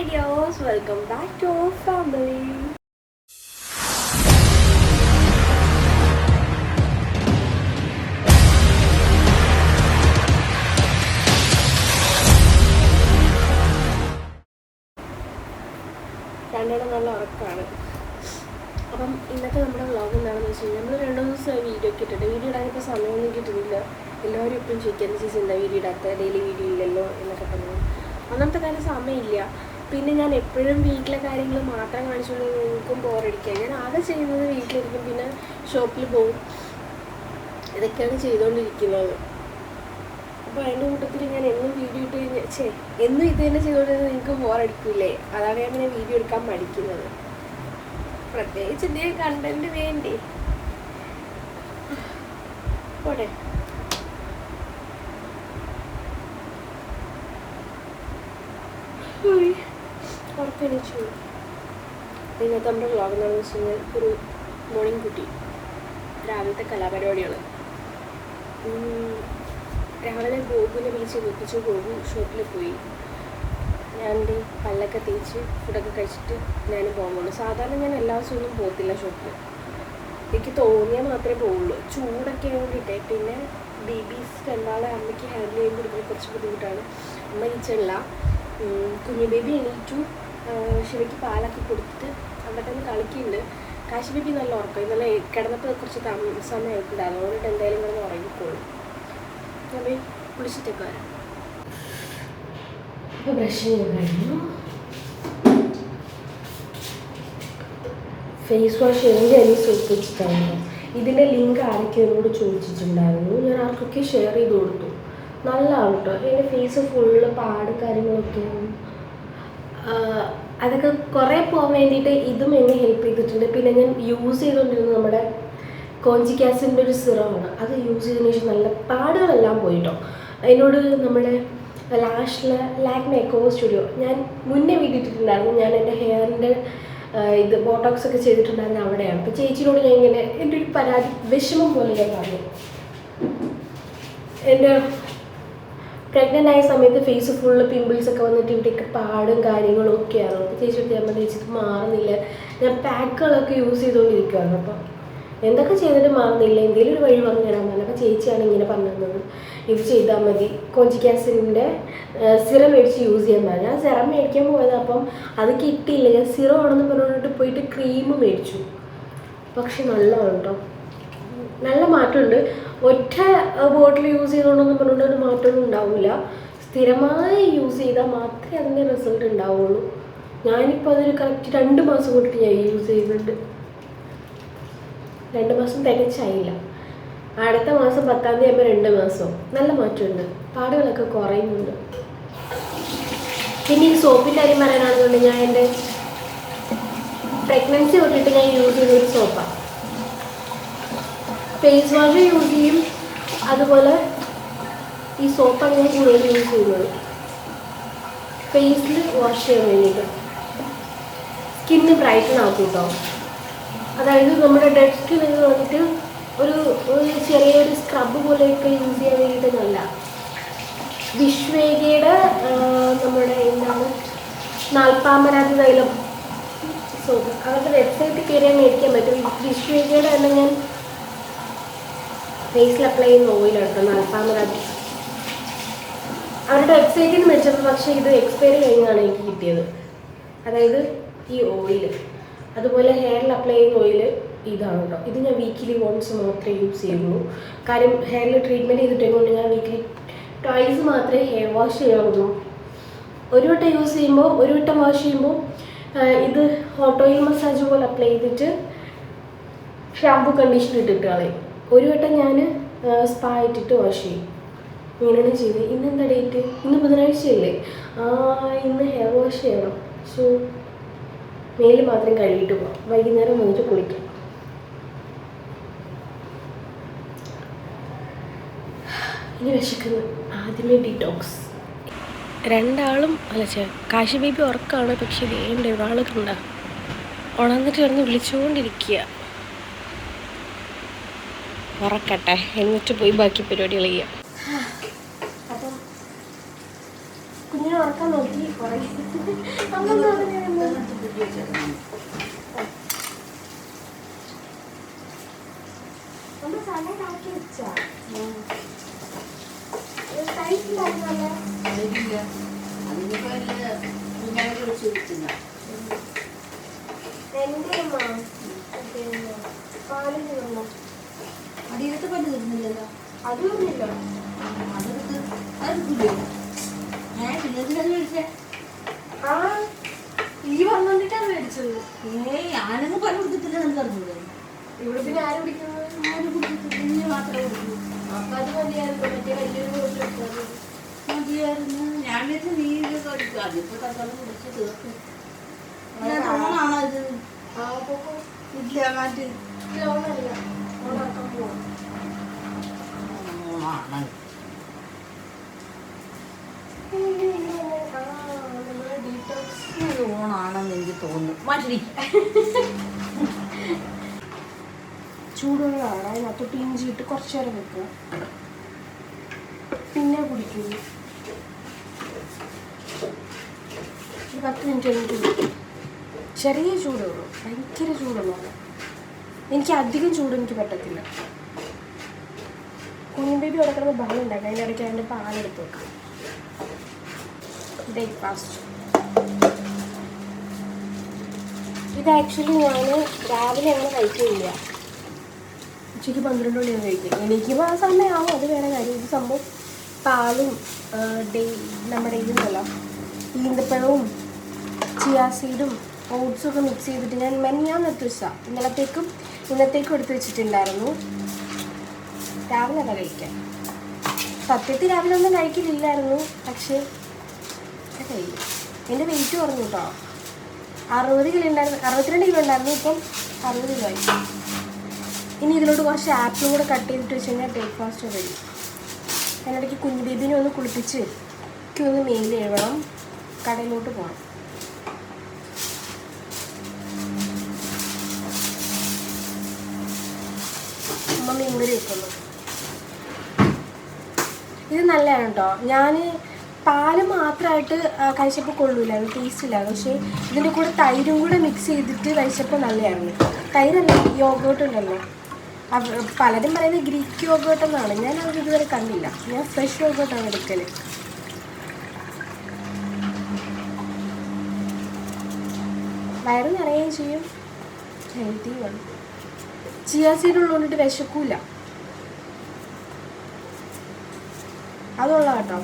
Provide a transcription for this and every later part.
Hi ഡിയോസ് welcome back to family നല്ല ഉറക്കമാണ് അപ്പം ഇന്നത്തെ നമ്മുടെ വ്ളോഗ് എന്താണെന്ന് വെച്ച് കഴിഞ്ഞാൽ നമ്മൾ രണ്ട് ദിവസം വീഡിയോ ഒക്കെ ഇട്ടിട്ട് വീഡിയോ ഇടാനിപ്പോൾ സമയമൊന്നും കിട്ടുന്നില്ല. എല്ലാവരും ഇപ്പം ചോദിക്കാൻ ചേച്ചി എന്താ വീഡിയോ ഇടാത്ത? ഡെയിലി വീഡിയോ ഇല്ലല്ലോ എന്നൊക്കെ പറഞ്ഞു. അന്നത്തെ കാര്യം സമയമില്ല. പിന്നെ ഞാൻ എപ്പോഴും വീട്ടിലെ കാര്യങ്ങൾ മാത്രം കാണിച്ചുകൊണ്ട് നിങ്ങൾക്കും ബോറടിക്കുക ഞാൻ ആകെ ചെയ്യുന്നത് വീട്ടിലിരിക്കും പിന്നെ ഷോപ്പിൽ പോകും. ഇതൊക്കെയാണ് ചെയ്തുകൊണ്ടിരിക്കുന്നത്. അപ്പോൾ അതിന്റെ കൂട്ടത്തിൽ ഞാൻ എന്നും വീഡിയോ ഇട്ട് കഴിഞ്ഞാൽ ചേ എന്നും ഇത് തന്നെ ചെയ്തുകൊണ്ടിരുന്നത് നിങ്ങൾക്ക് ബോറടിക്കില്ലേ അതാണ് ഞാൻ പിന്നെ വീഡിയോ എടുക്കാൻ പഠിക്കുന്നത് പ്രത്യേകിച്ച് എന്തെങ്കിലും കണ്ടന്റ് വേണ്ടേ? പോട്ടെ. ഉറക്കണിച്ചു ഇന്നത്തെ നമ്മുടെ വ്ളോഗ് എന്ന് വെച്ച് കഴിഞ്ഞാൽ ഒരു മോർണിംഗ് കുട്ടി. രാവിലത്തെ കലാപരിപാടികൾ രാവിലെ ഗോകുവിനെ വിളിച്ച് വെപ്പിച്ചു ഗോകു ഷോപ്പിൽ പോയി. ഞാൻ എന്റെ പല്ലൊക്കെ തേച്ച് ഫുഡൊക്കെ കഴിച്ചിട്ട് ഞാൻ പോകുന്നുള്ളൂ സാധാരണ ഞാൻ എല്ലാ ദിവസവും പോകത്തില്ല ഷോപ്പിൽ എനിക്ക് തോന്നിയാൽ മാത്രമേ പോവുള്ളൂ. ചൂടൊക്കെ വേണ്ടിയിട്ടേ പിന്നെ ബേബീസ് രണ്ടാളെ അമ്മയ്ക്ക് ഹാൻഡിൽ ചെയ്യുമ്പോൾ കുറച്ച് ബുദ്ധിമുട്ടാണ്. അമ്മ കിച്ചണില്ല കുഞ്ഞു ബേബി എണീറ്റു. ശിവയ്ക്ക് പാലൊക്കെ കൊടുത്തിട്ട് അവിടെ തന്നെ കളിക്കുന്നുണ്ട്. കാശി നല്ല ഉറക്കം ഇന്നലെ കിടന്നപ്പോൾ കുറച്ച് സമയം സമയമായിട്ടുണ്ടായിരുന്നു അതുകൊണ്ട് എന്തായാലും കിടന്ന് ഉറങ്ങിക്കോളും. ഞാൻ പോയി കുളിച്ചിട്ടൊക്കെ വരാം. അപ്പോൾ ബ്രഷ് ഫേസ് വാഷ് എന്റെ അതിൽ സോപ്പ് ഇതിന്റെ ലിങ്ക് ആരൊക്കെ എന്നോട് ചോദിച്ചിട്ടുണ്ടായിരുന്നു. ഞാൻ ആർക്കൊക്കെ ഷെയർ ചെയ്ത് കൊടുത്തു. നല്ലതാണ് കേട്ടോ എന്റെ ഫേസ് ഫുള്ള് പാട് കാര്യങ്ങളൊക്കെയാണ് അതൊക്കെ കുറേ പോകാൻ വേണ്ടിയിട്ട് ഇതും എന്നെ ഹെൽപ്പ് ചെയ്തിട്ടുണ്ട്. പിന്നെ ഞാൻ യൂസ് ചെയ്തുകൊണ്ടിരുന്നത് നമ്മുടെ കോഞ്ചിക് ആസിഡിന്റെ ഒരു സിറമാണ്. അത് യൂസ് ചെയ്തതിന് ശേഷം നല്ല പാടുകളെല്ലാം പോയിട്ടോ. അതിനോട് നമ്മുടെ ലാഷിലെ ലാക് മേക്കോ സ്റ്റുഡിയോ ഞാൻ മുന്നേ വീട്ടിട്ടുണ്ടായിരുന്നു ഞാൻ എന്റെ ഹെയറിന്റെ ഇത് ബോട്ടോക്സ് ഒക്കെ ചെയ്തിട്ടുണ്ടായിരുന്നു അവിടെയാണ്. അപ്പോൾ ചേച്ചിയോട് ഞാൻ ഇങ്ങനെ എന്റെ ഒരു പരാതി വിഷമം പോലെ ഞാൻ പറഞ്ഞു. എന്റെ പ്രഗ്നന്റ് ആയ സമയത്ത് ഫേസ് ഫുള്ള് പിമ്പിൾസ് ഒക്കെ വന്നിട്ട് ഇവിടെയൊക്കെ പാടും കാര്യങ്ങളും ഒക്കെയാണ്. അപ്പോൾ ചേച്ചി അമ്മ പറഞ്ഞു മാറുന്നില്ല. ഞാൻ പാക്കുകളൊക്കെ യൂസ് ചെയ്തുകൊണ്ടിരിക്കുകയാണ് അപ്പോൾ എന്തൊക്കെ ചെയ്തിട്ട് മാറുന്നില്ല. എന്തെങ്കിലും ഒരു വഴി പറഞ്ഞു തരാൻ പറഞ്ഞു. അപ്പോൾ ചേച്ചിയാണ് ഇങ്ങനെ പറഞ്ഞത് ഇത് ചെയ്താൽ മതി. കോഞ്ചിക് ക്യാൻസറിന്റെ സിറം മേടിച്ച് യൂസ് ചെയ്യാൻ പറഞ്ഞു. ഞാൻ സിറം മേടിക്കാൻ പോയത്. അപ്പം അത് കിട്ടിയില്ല. ഞാൻ സിറം ആണെന്ന് പറഞ്ഞുകൊണ്ട് പോയിട്ട് ക്രീം മേടിച്ചു. പക്ഷെ നല്ലതാണ് കേട്ടോ നല്ല മാറ്റമുണ്ട്. ഒറ്റ ബോട്ടിൽ യൂസ് ചെയ്തുകൊണ്ടൊന്നും പറഞ്ഞുകൊണ്ട് ഒരു മാറ്റമൊന്നും ഉണ്ടാവില്ല സ്ഥിരമായി യൂസ് ചെയ്താൽ മാത്രമേ അതിന്റെ റിസൾട്ട് ഉണ്ടാവുള്ളൂ. ഞാനിപ്പോൾ അതൊരു കറക്റ്റ് രണ്ട് മാസം കൊണ്ടിട്ട് ഞാൻ യൂസ് ചെയ്യുന്നുണ്ട് രണ്ട് മാസം തികച്ചായില്ല. അടുത്ത മാസം പത്താം തീയതി ആകുമ്പോൾ രണ്ട് മാസം. നല്ല മാറ്റമുണ്ട്. പാടുകളൊക്കെ കുറയുന്നുണ്ട്. പിന്നെ ഈ സോപ്പിന്റെ കാര്യം പറയാനാണെന്നുണ്ടെങ്കിൽ ഞാൻ എന്റെ പ്രഗ്നൻസി തൊട്ടിട്ട് ഞാൻ യൂസ് ചെയ്ത ഒരു സോപ്പാണ് ഫേസ് വാഷ് യൂസ് ചെയ്യും അതുപോലെ ഈ സോപ്പാണ് ഞാൻ കൂടുതൽ യൂസ് ചെയ്യുന്നത്. ഫേസിൽ വാഷ് ചെയ്യാൻ വേണ്ടിയിട്ട്. സ്കിന്ന് ബ്രൈറ്റൻ ആക്കും കേട്ടോ അതായത് നമ്മുടെ ഡെഡ് സ്കിൻ എന്ന് ഒരു ഒരു ചെറിയൊരു സ്ക്രബ് പോലെയൊക്കെ യൂസ് ചെയ്യാൻ വേണ്ടിയിട്ട് നല്ല വിശ്വേഗയുടെ നമ്മുടെ എന്താണ് നാൽപ്പാമരാതി തൈലം. സോപ്പ് അവരുടെ വെബ്സൈറ്റിൽ കയറിയാൽ മേടിക്കാൻ പറ്റും. വിശ്വേഗയുടെ തന്നെ ഞാൻ ഫേസിൽ അപ്ലൈ ചെയ്യുന്ന ഓയിൽ കേട്ടോ നാൽപ്പാമരാതി അവരുടെ വെബ്സൈറ്റിൽ നിന്ന് മേടിച്ചപ്പോൾ പക്ഷേ ഇത് എക്സ്പയറി കഴിഞ്ഞാണ് എനിക്ക് കിട്ടിയത്. അതായത് ഈ ഓയിൽ അതുപോലെ ഹെയറിൽ അപ്ലൈ ചെയ്യുന്ന ഓയിൽ ഇതാണ് കേട്ടോ. ഇത് ഞാൻ വീക്കിലി വൺസ് മാത്രമേ യൂസ് ചെയ്യുള്ളൂ. കാര്യം ഹെയറിൽ ട്രീറ്റ്മെന്റ് ചെയ്തിട്ടുകൊണ്ട് ഞാൻ വീക്കിലി ട്വൈസ് മാത്രമേ ഹെയർ വാഷ് ചെയ്യാറുള്ളൂ ഒരു വട്ടം യൂസ് ചെയ്യുമ്പോൾ ഒരു വട്ടം വാഷ് ചെയ്യുമ്പോൾ ഇത് ഹോട്ട് ഓയിൽ മസാജ് പോലെ അപ്ലൈ ചെയ്തിട്ട് ഷാമ്പു കണ്ടീഷണർ ഇട്ടിട്ട് കളയും ഒരു വട്ടം ഞാൻ സ്പാ ഇട്ടിട്ട് വാഷ് ചെയ്യും. ഇങ്ങനെയാണ് ചെയ്തത്. ഇന്നെന്താ ഡേറ്റ് ഇന്ന് ബുധനാഴ്ചയല്ലേ? ആ ഇന്ന് ഹെയർ വാഷ് ചെയ്യണം. സോ മേൽ മാത്രം കഴുകിയിട്ട് പോവാം. വൈകുന്നേരം വന്നിട്ട് കുളിക്കാം. ഇനി വിശക്കുന്നു. ആദ്യമേ ഡീറ്റോക്സ് രണ്ടാളും അല്ല ചേ കാശി ബേബി ഉറക്കമാണ് പക്ഷെ വേണ്ട ഒരാളൊക്കെ ഉണ്ടാകും ഉണർന്നിട്ട് കിടന്ന് വിളിച്ചുകൊണ്ടിരിക്കുക ഉറക്കട്ടെ. എന്നിട്ട് പോയി ബാക്കി പരിപാടികൾ ചെയ്യാം. അപ്പം കുഞ്ഞിനെ ഉറക്കാൻ നോക്കി. എന്റെ പാലിൽ നിന്നു അടിയിലത്തെ പല്ല് തീർന്നില്ലല്ലോ അത് തീർന്നില്ലോ അതെടുത്ത് അതെടുക്കില്ലേ ഞാൻ പിന്നതിനത് മേടിച്ചേ? ആ ഈ വന്നോണ്ടിട്ടാണ് മേടിച്ചത്. ഏയ് ഞാനൊന്നും പല്ല് കൊടുത്തിട്ടില്ല നമുക്ക് അറിഞ്ഞൂടെ ഇവിടെ പിന്നെ ആരും പിടിക്കുന്നത് ആരും നീ മാത്രമേ കൊടുക്കൂ. അപ്പൊ അത് മതിയായിരുന്നു. മറ്റേ വലിയൊരു എടുത്തത്. മതിയായിരുന്നു. ഞാൻ വെച്ച് നീ ഇത് കഴിക്കും അതിപ്പോ തൽക്കാലം കുടിച്ച് തീർക്കും. ഓണാണോ ഇത്? ഇല്ല മാറ്റി. ഓണല്ല ഓണാണെന്ന് എനിക്ക് തോന്നുന്നു മാറ്റി കുറച്ച് നേരം വെക്കുക പിന്നെ കുടിക്കുന്നു പത്ത് മിനിറ്റ് കഴിഞ്ഞിട്ട് ചെറിയ ചൂടേ ഉള്ളൂ ഭയങ്കര ചൂടൊന്നുമല്ല എനിക്ക് അധികം ചൂട് എനിക്ക് പറ്റത്തില്ല. കുഞ്ഞു ബേബി അവിടെ കിടന്ന് ബഹളം ഉണ്ടാക്കും. അതിന്റെ ഇടയ്ക്ക് അതിന്റെ പാലെടുത്ത് വെക്കാം. ബ്രേക്ക്ഫാസ്റ്റ് ഇത് ആക്ച്വലി ഞാൻ രാവിലെ അങ്ങനെ കഴിക്കില്ല ഉച്ചയ്ക്ക് പന്ത്രണ്ട് മണിയാണ് കഴിക്കും. എനിക്കിപ്പോൾ ആ സമയമാവും അത് വേറെ കാര്യം. ഇത് സംഭവം പാലും ഡേ നമ്മുടെ ഇതുണ്ടല്ലോ. ഈന്തപ്പഴവും ചിയാസീഡും ഓട്സും ഒക്കെ മിക്സ് ചെയ്തിട്ട് ഞാൻ മെനിയാന്ന് എത്തിച്ചാൽ ഇന്നലത്തേക്കും ഇന്നത്തേക്കും എടുത്ത് വെച്ചിട്ടുണ്ടായിരുന്നു. രാവിലെ അതാ കഴിക്കാം സത്യത്തിൽ രാവിലെ ഒന്നും കഴിക്കലില്ലായിരുന്നു പക്ഷേ എന്റെ വെയിറ്റ് കുറഞ്ഞു കേട്ടോ അറുപത് കിലോ ഉണ്ടായിരുന്നു അറുപത്തിരണ്ട് കിലോ ഉണ്ടായിരുന്നു ഇപ്പം അറുപത് കിലോ ആയി. ഇനി ഇതിലോട്ട് കുറച്ച് ആപ്പിളും കൂടെ കട്ട് ചെയ്തിട്ട് വെച്ച് കഴിഞ്ഞാൽ ബ്രേക്ക്ഫാസ്റ്റ് റെഡി അതിനിടയ്ക്ക് കുഞ്ഞു ബേബിനെ ഒന്ന് കുളിപ്പിച്ച് ഒന്ന് മെയിൽ എഴുതണം കടയിലോട്ട് പോകണം ഇത് നല്ലതാണ് കേട്ടോ ഞാൻ പാൽ മാത്രമായിട്ട് കഴിച്ചപ്പോൾ കൊള്ളൂലായിരുന്നു ടേസ്റ്റ് ഇല്ലായിരുന്നു പക്ഷേ ഇതിന്റെ കൂടെ തൈരും കൂടെ മിക്സ് ചെയ്തിട്ട് കഴിച്ചപ്പോൾ നല്ലതായിരുന്നു തൈരല്ല യോഗോട്ട് ഉണ്ടല്ലോ. പലരും പറയുന്നത് ഗ്രീക്ക് യോഗോട്ട് എന്നാണ്. ഞാൻ അത് ഇതുവരെ കണ്ടില്ല. ഞാൻ ഫ്രഷ് യോഗോട്ടാണ് എടുക്കൽ വയറ് നിറയുകയും ചെയ്യും. ഹെൽത്തിയുമാണ് ചിയാ സീഡ് ഉള്ളതുകൊണ്ടിട്ട് വിശക്കൂല. അതുള്ള കേട്ടോ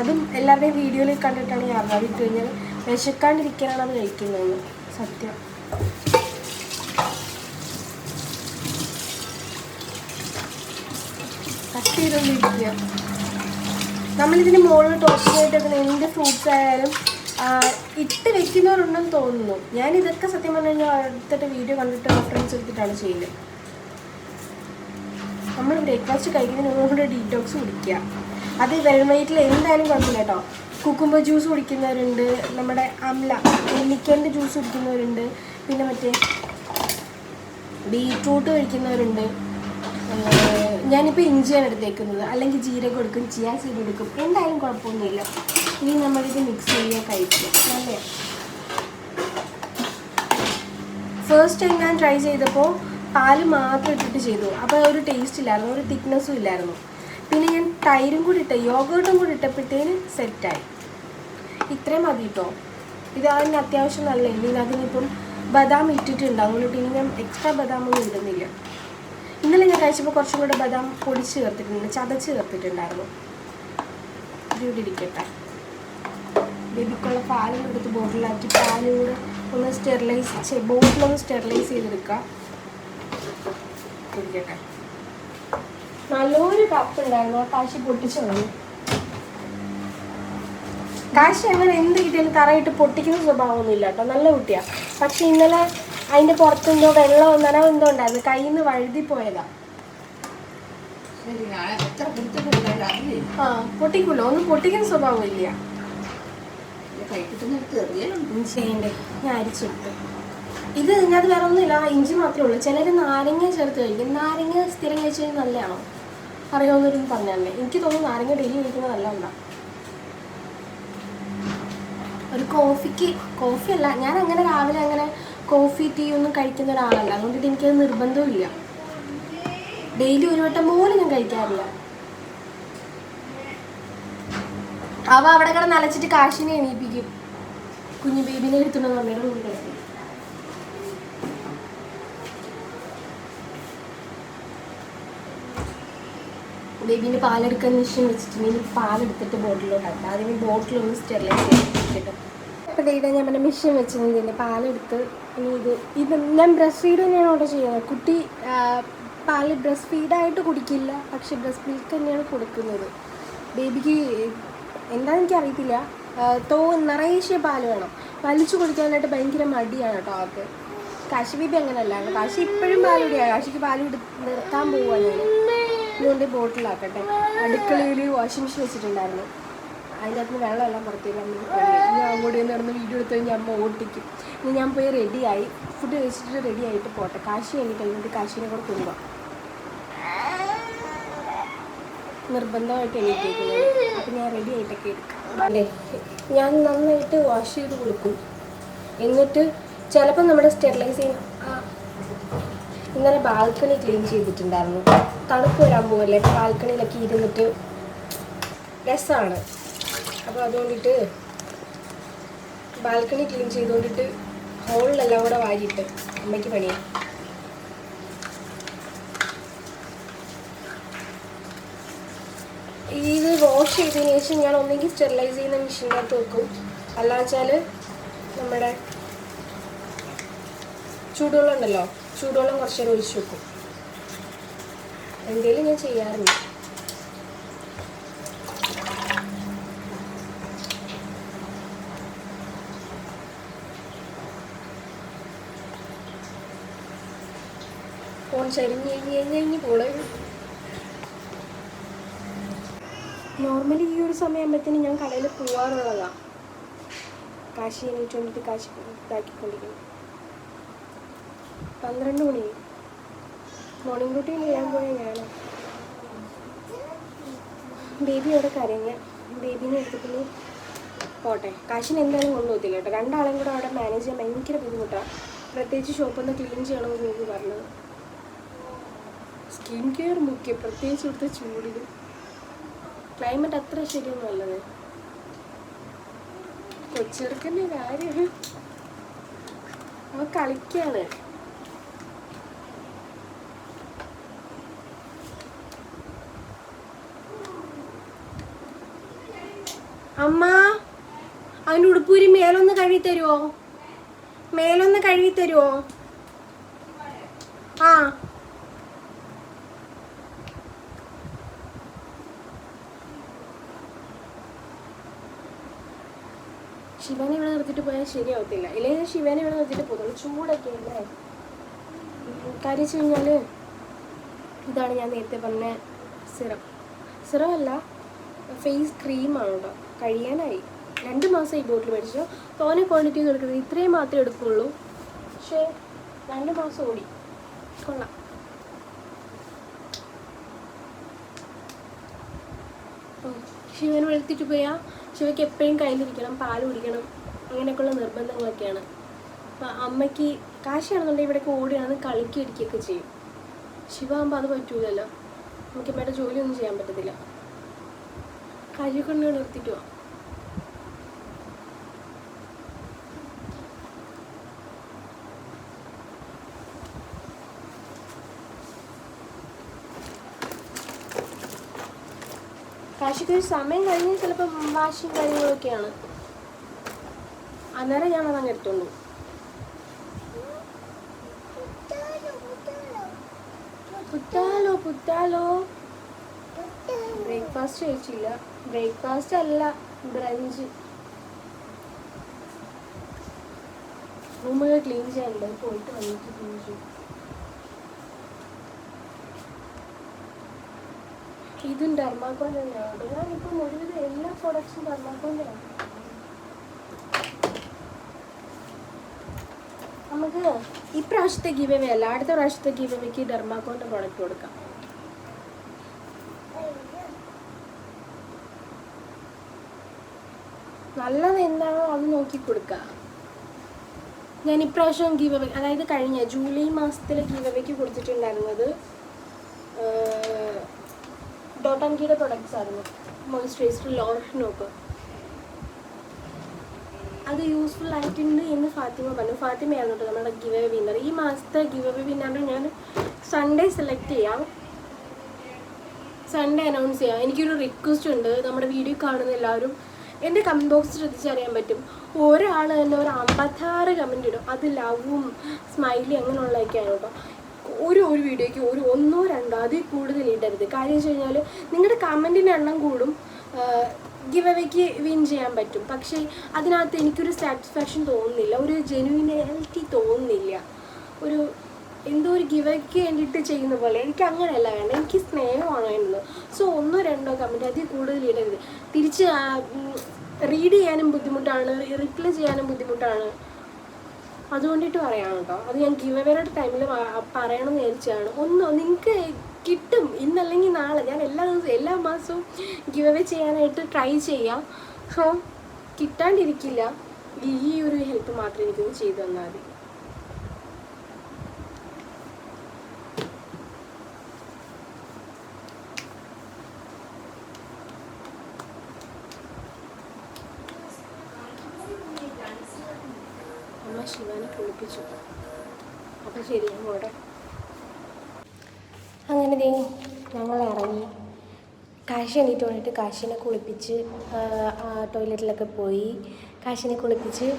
അതും എല്ലാവരുടെയും വീഡിയോയിൽ കണ്ടിട്ടാണ് ഞാൻ അറിയാം വിട്ട് കഴിഞ്ഞാൽ വിശക്കാണ്ടിരിക്കാനാണ് അത് കഴിക്കുന്നത് സത്യം. കട്ട് ചെയ്തുകൊണ്ടിരിക്കുക നമ്മളിതിന് മുകളിൽ ചെയ്തിട്ട് വെക്കുന്ന എന്ത് ഫ്രൂട്ട്സ് ആയാലും ഇട്ട് വെക്കുന്നവരുണ്ടെന്ന് തോന്നുന്നു. ഞാൻ ഇതൊക്കെ സത്യം പറഞ്ഞു കഴിഞ്ഞാൽ അടുത്തിട്ട് വീഡിയോ കണ്ടിട്ട് റെഫറൻസ് എടുത്തിട്ടാണ് ചെയ്യുന്നത്. നമ്മൾ ബ്രേക്ക്ഫാസ്റ്റ് കഴിക്കുന്നതിന് മുമ്പ് ഡീറ്റോക്സ് കുടിക്കുക. അത് വെൽമൈറ്റിൽ എന്തായാലും കുഴപ്പമില്ല കേട്ടോ. കുക്കുമ്പ ജ്യൂസ് കുടിക്കുന്നവരുണ്ട് നമ്മുടെ അമ്ല നെല്ലിക്കന്റെ ജ്യൂസ് കുടിക്കുന്നവരുണ്ട് പിന്നെ മറ്റേ ബീട്രൂട്ട് കഴിക്കുന്നവരുണ്ട്. ഞാനിപ്പോൾ ഇഞ്ചിയാണ് എടുത്തേക്കുന്നത്. അല്ലെങ്കിൽ ജീരകം എടുക്കും ചിയാ സീഡ് എടുക്കും. എന്തായാലും കുഴപ്പമൊന്നുമില്ല. ഇനി നമ്മളിത് മിക്സ് ചെയ്യുക കഴിക്കുക. അല്ലേ? ഫസ്റ്റ് ടൈം ഞാൻ ട്രൈ ചെയ്തപ്പോൾ പാൽ മാത്രം ഇട്ടിട്ട് ചെയ്തു. അപ്പോൾ ഒരു ടേസ്റ്റ് ഇല്ലായിരുന്നു ഒരു തിക്നെസ്സും ഇല്ലായിരുന്നു. പിന്നെ ഞാൻ തൈരും കൂടി ഇട്ട യോഗേട്ടും കൂടി ഇട്ടപ്പോഴത്തേന് സെറ്റായി ഇത്രയും മതി കേട്ടോ ഇത് അതിന് അത്യാവശ്യം നല്ല ഇനി അതിനിപ്പം ബദാം ഇട്ടിട്ടുണ്ട് അതുകൊണ്ട് ഇനി ഞാൻ എക്സ്ട്രാ ബദാം ഒന്നും ഇടുന്നില്ല. ഇന്നലെ ഞാൻ കഴിച്ചപ്പോൾ കുറച്ചും കൂടെ ബദാം പൊടിച്ച് ചേർത്തിട്ടുണ്ട് ചതച്ച് ചേർത്തിട്ടുണ്ടായിരുന്നു. ഇവിടെ ഇരിക്കട്ടെ. ബേബിക്കുള്ള പാലും എടുത്ത് ബോട്ടിലാക്കി പാലും കൂടെ ഒന്ന് സ്റ്റെറിലൈസ് ബോട്ടിലൊന്ന് സ്റ്റെറിലൈസ് ചെയ്തെടുക്കുക നല്ലൊരു കപ്പ് ഉണ്ടായിരുന്നു. ആ കാശി പൊട്ടിച്ചു വന്നു കാശി അങ്ങനെ എന്ത് കിട്ടിയാലും തറയിട്ട് പൊട്ടിക്കുന്ന സ്വഭാവമൊന്നുമില്ല കേട്ടോ. നല്ല കുട്ടിയാ. പക്ഷെ ഇന്നലെ അതിന്റെ പുറത്തെന്തോ വെള്ളം നനവ് എന്തോ ഉണ്ടായിരുന്നു. കയ്യിൽ നിന്ന് വഴുതി പോയതാ. പൊട്ടിക്കൂല്ലോ ആ പൊട്ടിക്കൂല? ഒന്നും പൊട്ടിക്കുന്ന സ്വഭാവം ഇല്ല ഞാൻ അരിച്ചിട്ട് ഇത് ഇതിനകത്ത് വേറെ ഒന്നുമില്ല ഇഞ്ചി മാത്രമേ ഉള്ളൂ. ചിലർ നാരങ്ങ ചേർത്ത് കഴിക്കും. നാരങ്ങ സ്ഥിരം കഴിച്ച് കഴിഞ്ഞാൽ നല്ലതാണോ? അറിയാവുന്നവരും പറഞ്ഞല്ലേ എനിക്ക് തോന്നുന്നു നാരങ്ങ ഡെയിലി കഴിക്കുന്നത് നല്ലതല്ല. ഒരു കോഫിക്ക് കോഫി അല്ല ഞാൻ അങ്ങനെ രാവിലെ അങ്ങനെ കോഫി ടീ ഒന്നും കഴിക്കുന്ന ഒരാളല്ല. അതുകൊണ്ടിട്ട് എനിക്കത് നിർബന്ധമില്ല ഡെയിലി ഒരു വട്ടം പോലും ഞാൻ കഴിക്കാറില്ല. അവ അവിടെ കിടന്ന് അലച്ചിട്ട് കാശിനെ എണീപ്പിക്കും. കുഞ്ഞു ബേബിനെ എടുത്തുണ്ടെന്ന് അമ്മയുടെ ബേബീന്റെ പാലെടുക്കാൻ മെഷീൻ വെച്ചിട്ടുണ്ടെങ്കിൽ പാലെടുത്തിട്ട് ബോട്ടിലോട്ടാക്കുക അതിന് ബോട്ടിലൊന്ന് സ്റ്റെറിലൈസ് ചെയ്തിട്ട് അപ്പോൾ ഡേയുടെ ഞാൻ പറഞ്ഞ മെഷീൻ വെച്ചിട്ടുണ്ട്. പാലെടുത്ത് ഇനി ഇത് ഇത് ഞാൻ ബ്രസ്റ്റ് ഫീഡ് തന്നെയാണ് ഓർഡർ ചെയ്യുന്നത്. കുട്ടി പാൽ ബ്രസ്റ്റ് ഫീഡായിട്ട് കുടിക്കില്ല. പക്ഷെ ബ്രസ്റ്റ് മിൽക്ക് തന്നെയാണ് കൊടുക്കുന്നത്. ബേബിക്ക് എന്താണെന്ന് എനിക്കറിയത്തില്ല. തോ നിറയേശിയ പാൽ വേണം. വലിച്ചു കുടിക്കാനായിട്ട് ഭയങ്കര മടിയാണ് കേട്ടോ അവർക്ക് കാശി ബേബി അങ്ങനെയല്ല കാശി ഇപ്പോഴും പാലുടിയാണ്. കാശിക്ക് പാൽ നിർത്താൻ പോവുകയാണ് ഞാൻ ഇതുകൊണ്ട് ബോട്ടിലാക്കട്ടെ അടുക്കളയിൽ വാഷിംഗ് മെഷീൻ വെച്ചിട്ടുണ്ടായിരുന്നു. അതിന്റെ അകത്ത് വെള്ളമെല്ലാം പുറത്തേക്ക് ഞാൻ അങ്ങോട്ട് നിന്ന് നടന്ന് വീഡിയോ എടുത്ത് കഴിഞ്ഞാൽ അമ്മ ഓട്ടിക്കും ഇനി ഞാൻ പോയി റെഡിയായി ഫുഡ് കഴിച്ചിട്ട് റെഡി ആയിട്ട് പോട്ടെ. കാശി കഴിഞ്ഞിട്ട് കഴിഞ്ഞിട്ട് കാശിനെ കൂടെ കൊണ്ടുപോകാം നിർബന്ധമായിട്ട് എണീറ്റേക്കുന്നത് അപ്പം ഞാൻ റെഡി ആയിട്ടൊക്കെ എടുക്കാം. അല്ലേ? ഞാൻ നന്നായിട്ട് വാഷ് ചെയ്ത് കൊടുക്കും. എന്നിട്ട് ചിലപ്പോൾ നമ്മുടെ സ്റ്റെറിലൈസ് ചെയ്യുന്ന ആ, ഇന്നലെ ബാൽക്കണി ക്ലീൻ ചെയ്തിട്ടുണ്ടായിരുന്നു. തണുപ്പ് വരാൻ പോകല്ലേ ബാൽക്കണിയിലൊക്കെ ഇരുന്നിട്ട് രസമാണ് അപ്പോൾ അതുകൊണ്ടിട്ട് ബാൽക്കണി ക്ലീൻ ചെയ്തുകൊണ്ടിട്ട് ഹോളിലെല്ലാം കൂടെ വാരിയിട്ട് അമ്മയ്ക്ക് പണിയാം. ഇത് വാഷ് ചെയ്തതിന് ശേഷം ഞാൻ ഒന്നെങ്കിൽ സ്റ്റെറിലൈസ് ചെയ്യുന്ന മെഷീനകത്ത് വെക്കും. അല്ലാച്ചാൽ നമ്മുടെ ചൂടുവെള്ളം ഉണ്ടല്ലോ ചൂടുവെള്ളം കുറച്ച് നേരം ഒഴിച്ചു വെക്കും. എന്തെങ്കിലും ഞാൻ ചെയ്യാറുണ്ട്. ഫോൺ ചരിഞ്ഞ് കഴിഞ്ഞ് കഴിഞ്ഞ് കഴിഞ്ഞ് പോളെ. നോർമലി ഈ ഒരു സമയമാകുമ്പോഴത്തേന് ഞാൻ കടയിൽ പോവാറുള്ളതാണ് കാശി എണീറ്റ് വന്നിട്ട് കാശി ഇതാക്കിക്കൊണ്ടിരിക്കുന്നു പന്ത്രണ്ട് മണി. മോർണിംഗ് റൂട്ടീൻ ചെയ്യാൻ പോയ ഞാൻ. ബേബി അവിടെ കരഞ്ഞ. ബേബിനെ എടുത്തിട്ട് പോട്ടെ. കാശിന് എന്തായാലും കൊണ്ടുപോകത്തില്ല കേട്ടോ. രണ്ടാളും കൂടെ അവിടെ മാനേജ് ചെയ്യാൻ ഭയങ്കര ബുദ്ധിമുട്ടാണ് പ്രത്യേകിച്ച് ഷോപ്പൊന്ന് ക്ലീൻ ചെയ്യണമെന്ന് ബേബി പറഞ്ഞത്. സ്കിൻ കെയർ മുഖ്യം. പ്രത്യേകിച്ച് ഇവിടുത്തെ ചൂടിൽ ക്ലൈമറ്റ് അത്ര ശരിയൊന്നും അല്ലത്. കൊച്ചെടുക്കന്റെ കാര്യം. അവ കളിക്കാണ്. അമ്മ അവന്റെ ഉടുപ്പൂരി മേലൊന്ന് കഴുകി തരുമോ മേലൊന്ന് കഴുകി തരുമോ ആ. ശിവനെ ഇവിടെ നിർത്തിട്ട് പോയാൽ ശരിയാവത്തില്ല. ഇല്ലെങ്കിൽ ശിവനെ ഇവിടെ നിർത്തിട്ട് പോകുന്നു ചൂടൊക്കെ അല്ലേ കാര്യം വെച്ച് ഇതാണ് ഞാൻ നേരത്തെ പറഞ്ഞ സിറം. സിറം അല്ല ഫേസ് ക്രീമാണ് കേട്ടോ. കഴിയാനായി. രണ്ട് മാസം ഈ ബോട്ടിൽ മേടിച്ചു. തോനെ ക്വാണ്ടിറ്റി ഒന്നും എടുക്കുന്നത് ഇത്രയും മാത്രമേ എടുക്കുള്ളൂ. പക്ഷേ രണ്ട് മാസം ഓടി. കൊള്ളാം. ശിവന് വെളുത്തിട്ട് പോയാൽ ശിവയ്ക്ക് എപ്പോഴും കയ്യിലിരിക്കണം പാൽ കുടിക്കണം അങ്ങനെയൊക്കെയുള്ള നിർബന്ധങ്ങളൊക്കെയാണ്. അപ്പം അമ്മയ്ക്ക് കാശിയാണെന്നുണ്ടെങ്കിൽ ഇവിടെ ഓടി നടന്ന് കളിക്കി ഇടിക്കുകയൊക്കെ ചെയ്യും. ശിവ ആകുമ്പോൾ അത് പറ്റൂലല്ലോ. നമുക്ക് അമ്മയുടെ ജോലിയൊന്നും ചെയ്യാൻ പറ്റത്തില്ല. കഴിവ് കൊണ്ട് നിർത്തിയിട്ട് പോവാം ഒരു സമയം കഴിഞ്ഞ് ചിലപ്പോൾ വാശിയും കാര്യങ്ങളൊക്കെയാണ്. അന്നേരം ഞാൻ അതങ്ങ് എടുത്തോളൂ പുത്താലോ പുത്താലോ ബ്രേക്ക്ഫാസ്റ്റ് കഴിച്ചില്ല. ബ്രേക്ക്ഫാസ്റ്റ് അല്ല ബ്രഞ്ച് റൂമൊക്കെ ക്ലീൻ ചെയ്യാനുണ്ട്. പോയിട്ട് വന്നിട്ട് ക്ലീൻ ചെയ്യും. ഇതും ഡർമാക്കോൺ തന്നെയാണ് ഞാനിപ്പം ഒരുവിധം എല്ലാ പ്രൊഡക്ട്സും ഡെർമാക്കോന്റെയാണ് നമുക്ക് ഇപ്രാവശ്യത്തെ ഗീവ് അവേ അല്ല അടുത്ത പ്രാവശ്യത്തെ ഗീവ് അവേക്ക് പ്രോഡക്റ്റ് കൊടുക്കാം. നല്ലത് എന്താണോ അത് നോക്കി കൊടുക്കുക ഞാൻ ഇപ്രാവശ്യം ഗീവ് അതായത് കഴിഞ്ഞ ജൂലൈ മാസത്തിലെ ഗീവ് കൊടുത്തിട്ടുണ്ടായിരുന്നത് ഡോട്ട് ആൻഡ് കീയുടെ ആയിരുന്നു. മോയിസ്ചറൈസർ ലോഷനൊക്കെ അത് യൂസ്ഫുൾ ആയിട്ടുണ്ട് എന്ന് ഫാത്തിമ പറഞ്ഞു. ഫാത്തിമയാണ് കേട്ടോ നമ്മുടെ ഗിവ് എ വിന്നർ ഈ മാസത്തെ ഗിവ് എ വിന്നറിന് ഞാൻ സൺഡേ സെലക്ട് ചെയ്യാം. സൺഡേ അനൗൺസ് ചെയ്യാം. എനിക്കൊരു റിക്വസ്റ്റ് ഉണ്ട്. നമ്മുടെ വീഡിയോ കാണുന്ന എല്ലാവരും എന്റെ കമന്റ് ബോക്സ് ശ്രദ്ധിച്ചറിയാൻ പറ്റും. ഒരാൾ തന്നെ ഒരു അമ്പത്താറ് കമന്റ് ഇടും. അത് ലവും സ്മൈലി അങ്ങനെയുള്ളതൊക്കെയാണ് കേട്ടോ. ഒരു ഒരു വീഡിയോയ്ക്ക് ഒരു ഒന്നോ രണ്ടോ അതിൽ കൂടുതൽ ഇടരുത്. കാര്യം വെച്ച് കഴിഞ്ഞാൽ നിങ്ങളുടെ കമന്റിന്റെ എണ്ണം കൂടും. ഗിവ് വിൻ ചെയ്യാൻ പറ്റും. പക്ഷേ അതിനകത്ത് എനിക്കൊരു സാറ്റിസ്ഫാക്ഷൻ തോന്നുന്നില്ല. ഒരു ജെനുവിനാലിറ്റി തോന്നുന്നില്ല. ഒരു എന്തോ ഒരു ഗിവയ്ക്ക് വേണ്ടിയിട്ട് ചെയ്യുന്ന പോലെ. എനിക്ക് അങ്ങനെയല്ല വേണ്ട എനിക്ക് സ്നേഹമാണ് വേണ്ടത്. സോ ഒന്നോ രണ്ടോ കമന്റ് അതിൽ കൂടുതൽ ഇടരുത്. തിരിച്ച് റീഡ് ചെയ്യാനും ബുദ്ധിമുട്ടാണ്. റിപ്ലൈ ചെയ്യാനും ബുദ്ധിമുട്ടാണ്. അതുകൊണ്ടിട്ട് പറയാണ് കേട്ടോ. അത് ഞാൻ ഗിവ് അവയുടെ ടൈമിൽ പറയണമെന്ന് വിചാരിച്ചാണ്. ഒന്ന് നിങ്ങൾക്ക് കിട്ടും. ഇന്നല്ലെങ്കിൽ നാളെ. ഞാൻ എല്ലാ ദിവസവും എല്ലാ മാസവും ഗിവ് അവേ ചെയ്യാനായിട്ട് ട്രൈ ചെയ്യാം. കിട്ടാണ്ടിരിക്കില്ല. ഈ ഒരു ഹെൽപ്പ് മാത്രം എനിക്കൊന്ന് ചെയ്തു തന്നാൽ മതി അമ്മ ശിവാനെ കുളിപ്പിച്ചു അപ്പം ശരി അങ്ങോട്ടെ അങ്ങനെ ദേ ഞങ്ങൾ ഇറങ്ങി. കാശി എണീറ്റ് വന്നിട്ട് കാശിനെ കുളിപ്പിച്ച് ടോയ്ലറ്റിലൊക്കെ പോയി. കാശിനെ കുളിപ്പിച്ച്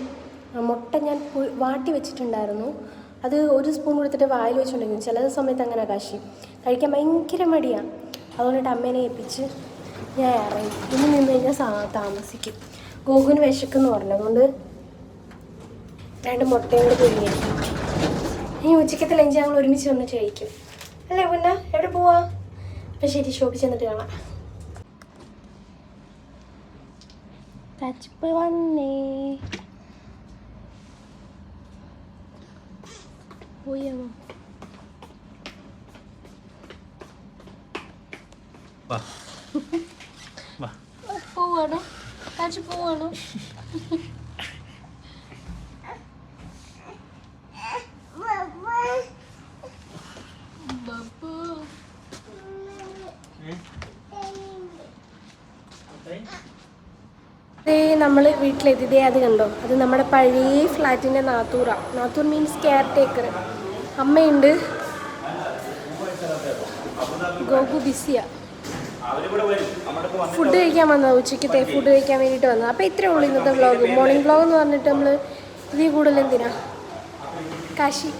മുട്ട ഞാൻ വാട്ടി വെച്ചിട്ടുണ്ടായിരുന്നു. അത് ഒരു സ്പൂൺ കൊടുത്തിട്ട് വായിൽ വെച്ചിട്ടുണ്ടെങ്കിൽ ചില സമയത്ത് അങ്ങനെ കാശി. കഴിക്കാൻ ഭയങ്കര മടിയാണ് അതുകൊണ്ടിട്ട് അമ്മേനെ ഏൽപ്പിച്ച് ഞാൻ ഇറങ്ങി. ഇനി നിന്ന് കഴിഞ്ഞാൽ സാ- താമസിക്കും. ഗോകുന് വിശക്കെന്ന് പറഞ്ഞു. അതുകൊണ്ട് രണ്ട് മുട്ടയും കൂടി പുഴുങ്ങി ഇനി ഉച്ചക്കത്തെ ലഞ്ച് ഞങ്ങൾ ഒരുമിച്ച് വന്നിട്ട് കഴിക്കും. അല്ലേ പൊന്ന? എവിടെ പോവാ? അപ്പം ശരി ഷോപ്പിൽ ചെന്നിട്ട് കാണാം. തച്ചിപ്പ് വന്നേ. പോയോ വാ വാ. പോവാണോ? തച്ചു പോവാണോ ദേ നമ്മൾ വീട്ടിലെത്തിയതേ അത് കണ്ടോ? അത് നമ്മുടെ പഴയ ഫ്ലാറ്റിന്റെ നാത്തൂറ. നാത്തൂർ മീൻസ് കെയർ ടേക്കർ അമ്മയുണ്ട്. ഗോപു ബിസിയാ. ഫുഡ് കഴിക്കാൻ വന്നത് ഉച്ചയ്ക്കത്തെ ഫുഡ് കഴിക്കാൻ വേണ്ടിയിട്ട് വന്നത്. അപ്പോൾ ഇത്രേ ഉള്ളൂ ഇന്നത്തെ വ്ളോഗ് മോർണിംഗ് വ്ളോഗ് എന്ന് പറഞ്ഞിട്ട് നമ്മൾ ഇതിൽ കൂടുതൽ എന്തിനാ? കാശി.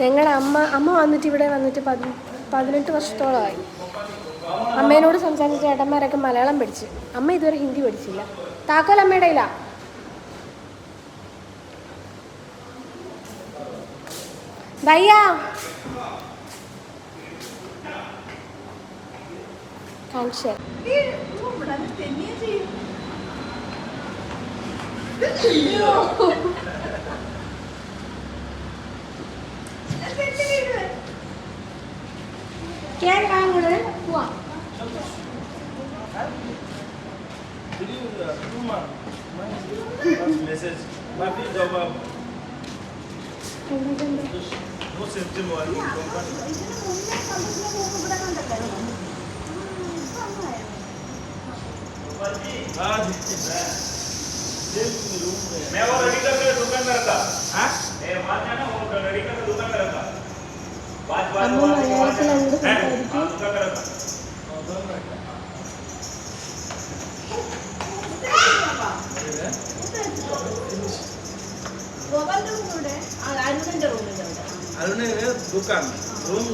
ഞങ്ങളുടെ അമ്മ അമ്മ വന്നിട്ട് ഇവിടെ വന്നിട്ട് പതി പതിനെട്ട് വർഷത്തോളമായി. അമ്മേനോട് സംസാരിച്ച ചേട്ടന്മാരൊക്കെ മലയാളം പഠിച്ച്. അമ്മ ഇതുവരെ ഹിന്ദി പഠിച്ചില്ല. താക്കോൽ അമ്മയുടെ ഇല്ല ഭയ്യാ കാണിച്ചു ஏன் வாங்குறது பூவா message my big job no safety mobile मैं वो रेडी करके दुकानदार था हाँ मैं वहाँ जाना वो रेडी करके നമ്മൾ മലയാളത്തിൽ അങ്ങോട്ട് സംസാരിക്കും. അരുണ് ദുഃഖാണ് റൂം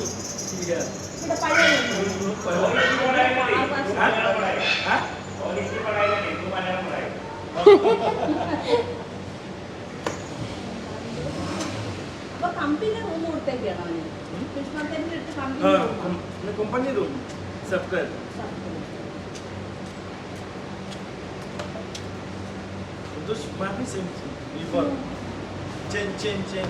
അപ്പൊ കമ്പിന്റെ റൂം കൊടുത്തേക്കാണ് അവന്. Kunjungan tadi di tempat company room. Entah, Change, change, change.